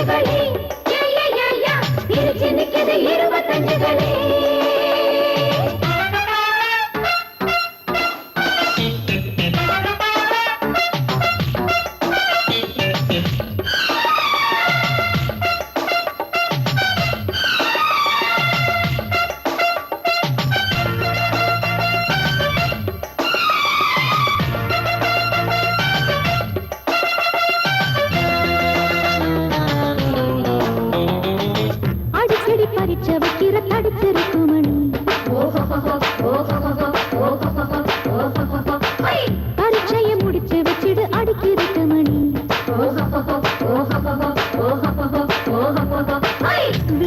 குருவி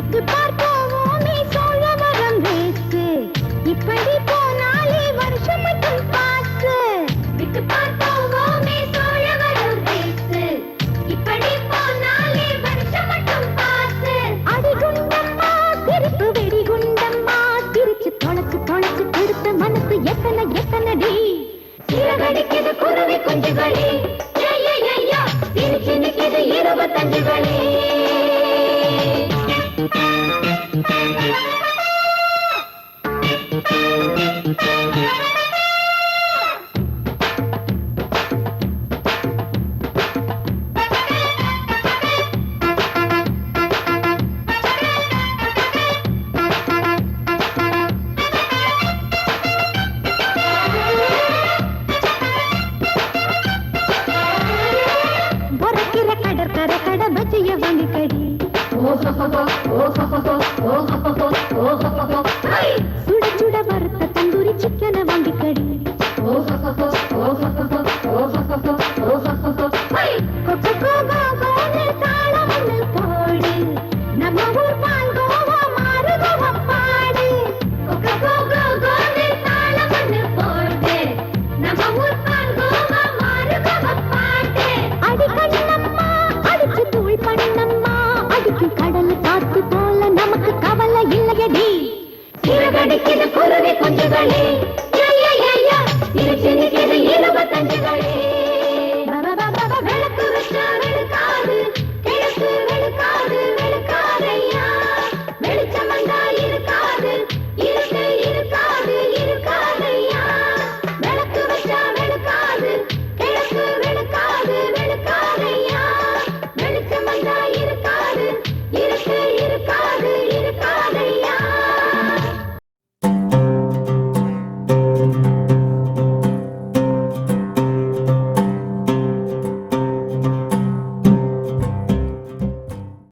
விட்டு பார்ப்போமே சோழ வரம் வேஸ்ட் இப்படி போனாலே வருஷம் மட்டும் பாஸ்ட் விட்டு பார்ப்போமே சோழ வரும் இப்படி போனாலே வருஷம் மட்டும் அடிகுண்டம்மா திருப்பு வெடிகுண்டம்மா தொலைச்சு தொலைச்சு திருத்த மனசு எத்தனை சிறகடிக்குது குருவி குஞ்சுகளே. ಕಡ ಕರ ಕಡ ಬಜೆಯ ಬಣಿ ಕಡಿ ಓ ಹೋ ಹೋ ಓ ಹೋ ಹೋ ಓ ಹೋ ಹೋ ಓ ಹೋ ಹೋ